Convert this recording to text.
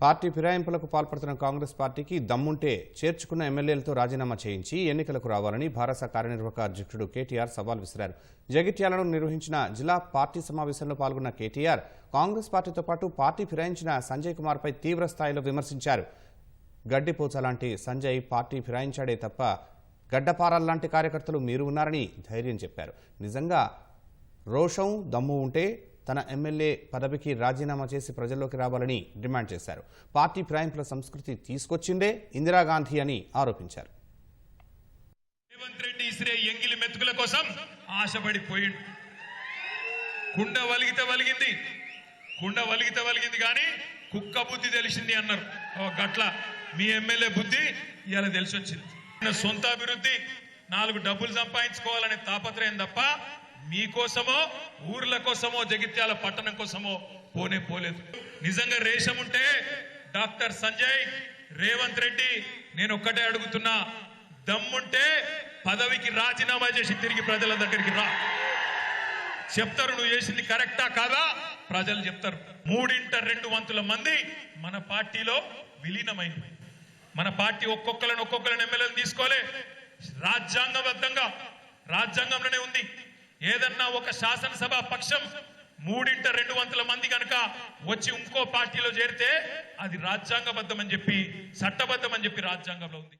Party ఫిరాయింపులకు పాల్పడుతున్న కాంగ్రెస్ పార్టీకి దమ్ముంటే చేర్చుకున్న ఎమ్మెల్యేలతో రాజీనామా చేయించి ఎన్నికలకు రావాలని భారత కార్యనిర్వాహక అధ్యక్షుడు కేటీఆర్ సవాల్ విసిరారు. జగిత్యాలను నిర్వహించిన జిల్లా పార్టీ సమావేశంలో పాల్గొన్న కేటీఆర్ కాంగ్రెస్ పార్టీతో పాటు పార్టీ ఫిరాయించిన సంజయ్ కుమార్పై తీవ్ర స్థాయిలో విమర్శించారు. గడ్డిపోచ లాంటి సంజయ్ పార్టీ ఫిరాయించాడే తప్ప గడ్డపారాల్లాంటి కార్యకర్తలు మీరు ఉన్నారని ధైర్యం చెప్పారు. నిజంగా రోషం దమ్ము ఉంటే తన ఎమ్మెల్యే పదవికి రాజీనామా చేసి ప్రజల్లోకి రావాలని డిమాండ్ చేశారు. పార్టీ ఫిరాయింపుల సంస్కృతి తీసుకొచ్చిందే ఇందిరాగాంధీ అని ఆరోపించారు. రేవంత్ రెడ్డి ఇసిరే ఎంగిలి మెతుకుల కోసం ఆశపడిపోయిండు. కుండ వలిగితే వలిగింది కుండ వలిగితే వలిగింది కానీ కుక్క బుద్ధి తెలిసింది అన్నారు. గట్ల మీ ఎమ్మెల్యే బుద్ధి ఇలా తెలిసి వచ్చింది సొంత అభివృద్ధి నాలుగు డబ్బులు సంపాదించుకోవాలనే తాపత్రయం తప్ప మీకోసమో ఊర్ల కోసమో జగిత్యాల పట్టణం కోసమో పోనే పోలేదు. నిజంగా రేషం ఉంటే డాక్టర్ సంజయ్ రేవంత్ రెడ్డి నేను ఒక్కటే అడుగుతున్నా దమ్ముంటే పదవికి రాజీనామా చేసి తిరిగి ప్రజల దగ్గరికి రా. చెప్తారు నువ్వు చేసింది కరెక్టా కాదా? ప్రజలు చెప్తారు. మూడింట రెండు వంతుల మంది మన పార్టీలో విలీనమైంది. మన పార్టీ ఒక్కొక్కలను ఒక్కొక్కరిని ఎమ్మెల్యేలు తీసుకోలే. రాజ్యాంగబద్ధంగా రాజ్యాంగంలోనే ఉంది. ఏదన్నా ఒక శాసనసభ పక్షం మూడింట రెండు వంతుల మంది కనుక వచ్చి ఇంకో పార్టీలో చేరితే అది రాజ్యాంగబద్ధం అని చెప్పి చట్టబద్ధం అని చెప్పి రాజ్యాంగంలో ఉంది.